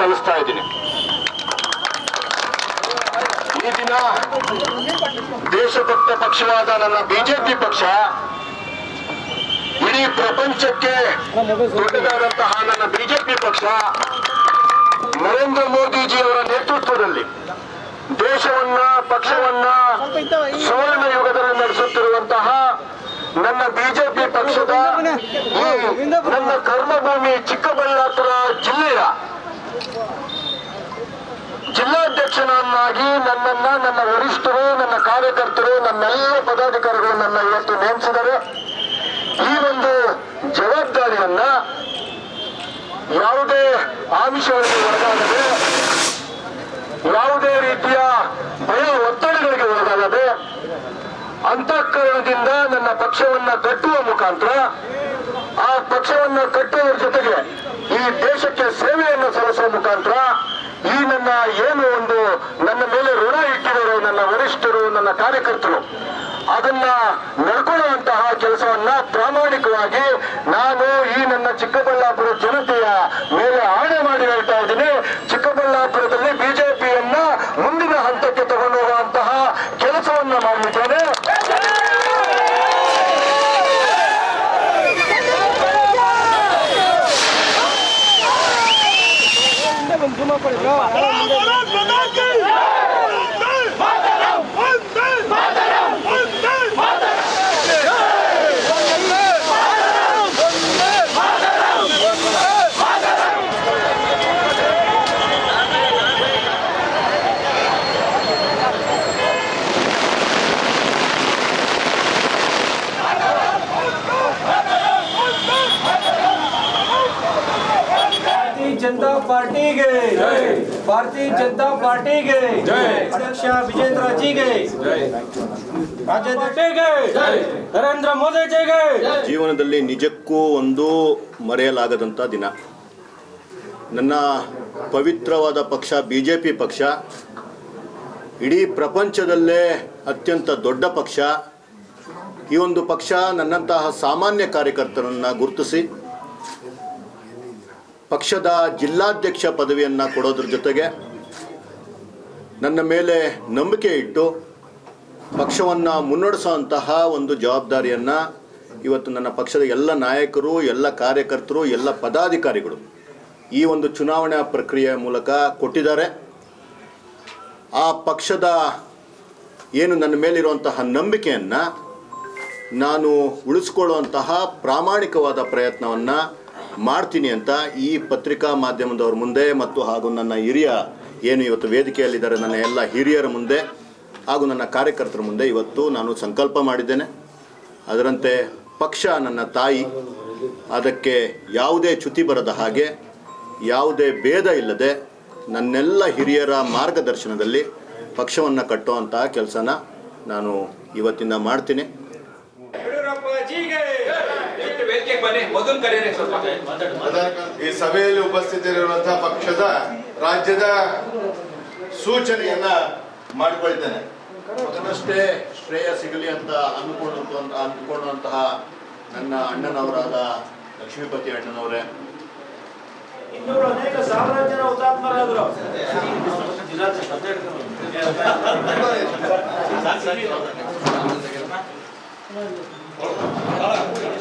ಸಲ್ಲಿಸ್ತಾ ಇದ್ದೀನಿ. ಈ ದಿನ ದೇಶಭಕ್ತ ಪಕ್ಷವಾದ ನನ್ನ ಬಿಜೆಪಿ ಪಕ್ಷ ಇಡೀ ಪ್ರಪಂಚಕ್ಕೆ ದೊಡ್ಡದಾದಂತಹ ನನ್ನ ಬಿಜೆಪಿ ಪಕ್ಷ ನರೇಂದ್ರ ಮೋದಿಜಿಯವರ ನೇತೃತ್ವದಲ್ಲಿ ದೇಶವನ್ನ, ಪಕ್ಷವನ್ನ ಸುವರ್ಣ ಯುಗದಲ್ಲಿ ನಡೆಸುತ್ತಿರುವಂತಹ ನನ್ನ ಬಿಜೆಪಿ ಪಕ್ಷದ ನನ್ನ ಕರ್ಮಭೂಮಿ ಚಿಕ್ಕಬಳ್ಳಾಪುರ ಜಿಲ್ಲೆಯ ಜಿಲ್ಲಾಧ್ಯಕ್ಷನನ್ನಾಗಿ ನನ್ನನ್ನ, ನನ್ನ ವರಿಷ್ಠರು, ನನ್ನ ಕಾರ್ಯಕರ್ತರು ನನ್ನೆಲ್ಲ ಪದಾಧಿಕಾರಿಗಳು ನನ್ನ ಇವತ್ತು ನೇಮಿಸಿದರು ಈ ಒಂದು ಜವಾಬ್ದಾರಿಯನ್ನ ಯಾವುದೇ ಆಮಿಷಗಳಿಗೆ ಒಳಗಾಗದೆ, ಯಾವುದೇ ರೀತಿಯ ಭಯ ಒತ್ತಡಗಳಿಗೆ ಒಳಗಾಗದೆ, ಅಂತಃಕರಣದಿಂದ ನನ್ನ ಪಕ್ಷವನ್ನ ಕಟ್ಟುವ ಮುಖಾಂತರ, ಆ ಪಕ್ಷವನ್ನ ಕಟ್ಟುವ ಜೊತೆಗೆ ಈ ದೇಶಕ್ಕೆ ಸೇವೆಯನ್ನು ಸಲ್ಲಿಸುವ ಮುಖಾಂತರ ಈ ನನ್ನ ಏನು ಒಂದು ನನ್ನ ಮೇಲೆ ಋಣ ಇಟ್ಟಿದ್ದಾರೆ ನನ್ನ ವರಿಷ್ಠರು, ನನ್ನ ಕಾರ್ಯಕರ್ತರು, ಅದನ್ನ ನಡ್ಕೊಳ್ಳುವಂತಹ ಕೆಲಸವನ್ನ ಪ್ರಾಮಾಣಿಕವಾಗಿ ನಾನು ಈ ನನ್ನ ಚಿಕ್ಕಬಳ್ಳಾಪುರ ಜನತೆಯ ಮೇಲೆ ಭಾರತೀಯ ಜನತಾ ಪಾರ್ಟಿಗೆ. ಭಾರತೀಯ ಜನತಾ ಪಾರ್ಟಿಗೆ. ಅಧ್ಯಕ್ಷ ವಿಜೇಂದ್ರ ಜಿಗೆ ನರೇಂದ್ರ ಮೋದಿ ಜಿಗೆ ಜೀವನದಲ್ಲಿ ನಿಜಕ್ಕೂ ಒಂದು ಮರೆಯಲಾಗದಂಥ ದಿನ. ನನ್ನ ಪವಿತ್ರವಾದ ಪಕ್ಷ ಬಿ ಜೆ ಪಿ ಪಕ್ಷ ಇಡೀ ಪ್ರಪಂಚದಲ್ಲೇ ಅತ್ಯಂತ ದೊಡ್ಡ ಪಕ್ಷ. ಈ ಒಂದು ಪಕ್ಷ ನನ್ನಂತಹ ಸಾಮಾನ್ಯ ಕಾರ್ಯಕರ್ತರನ್ನು ಗುರುತಿಸಿ ಪಕ್ಷದ ಜಿಲ್ಲಾಧ್ಯಕ್ಷ ಪದವಿಯನ್ನು ಕೊಡೋದ್ರ ಜೊತೆಗೆ ನನ್ನ ಮೇಲೆ ನಂಬಿಕೆ ಇಟ್ಟು ಪಕ್ಷವನ್ನು ಮುನ್ನಡೆಸುವಂತಹ ಒಂದು ಜವಾಬ್ದಾರಿಯನ್ನು ಇವತ್ತು ನನ್ನ ಪಕ್ಷದ ಎಲ್ಲ ನಾಯಕರು, ಎಲ್ಲ ಕಾರ್ಯಕರ್ತರು, ಎಲ್ಲ ಪದಾಧಿಕಾರಿಗಳು ಈ ಒಂದು ಚುನಾವಣಾ ಪ್ರಕ್ರಿಯೆಯ ಮೂಲಕ ಕೊಟ್ಟಿದ್ದಾರೆ. ಆ ಪಕ್ಷದ ಏನು ನನ್ನ ಮೇಲಿರುವಂತಹ ನಂಬಿಕೆಯನ್ನು ನಾನು ಉಳಿಸ್ಕೊಳ್ಳುವಂತಹ ಪ್ರಾಮಾಣಿಕವಾದ ಪ್ರಯತ್ನವನ್ನು ಮಾಡ್ತೀನಿ ಅಂತ ಈ ಪತ್ರಿಕಾ ಮಾಧ್ಯಮದವ್ರ ಮುಂದೆ ಮತ್ತು ಹಾಗೂ ನನ್ನ ಹಿರಿಯ ಏನು ಇವತ್ತು ವೇದಿಕೆಯಲ್ಲಿದ್ದಾರೆ, ನನ್ನ ಎಲ್ಲ ಹಿರಿಯರ ಮುಂದೆ ಹಾಗೂ ನನ್ನ ಕಾರ್ಯಕರ್ತರ ಮುಂದೆ ಇವತ್ತು ನಾನು ಸಂಕಲ್ಪ ಮಾಡಿದ್ದೇನೆ. ಅದರಂತೆ ಪಕ್ಷ ನನ್ನ ತಾಯಿ. ಅದಕ್ಕೆ ಯಾವುದೇ ಚ್ಯುತಿ ಬರದ ಹಾಗೆ, ಯಾವುದೇ ಭೇದ ಇಲ್ಲದೆ ನನ್ನೆಲ್ಲ ಹಿರಿಯರ ಮಾರ್ಗದರ್ಶನದಲ್ಲಿ ಪಕ್ಷವನ್ನು ಕಟ್ಟುವಂತಹ ಕೆಲಸನ ನಾನು ಇವತ್ತಿಂದ ಮಾಡ್ತೀನಿ. ವೇದಿಕೆಗೆ ಬನ್ನಿ ಮೊದಲು ಕರೆಯರಿ ಸ್ವಲ್ಪ. ಈ ಸಭೆಯಲ್ಲಿ ಉಪಸ್ಥಿತರಿರುವಂತಹ ಪಕ್ಷದ ರಾಜ್ಯದ ಸೂಚನೆಯನ್ನ ಮಾಡಿಕೊಳ್ತೇನೆ. ಮೊದಲಷ್ಟೇ ಶ್ರೇಯ ಸಿಗಲಿ ಅಂತ ಅನ್ಕೊಂಡ ಅನ್ಕೊಂಡಂತಹ ನನ್ನ ಅಣ್ಣನವರಾದ ಲಕ್ಷ್ಮೀಪತಿ ಅಣ್ಣನವರೇ. ಇನ್ನೂರು ಅನೇಕ ಸಾವಿರಾರು ಜನ ಹುತಾತ್ಮರಾದರು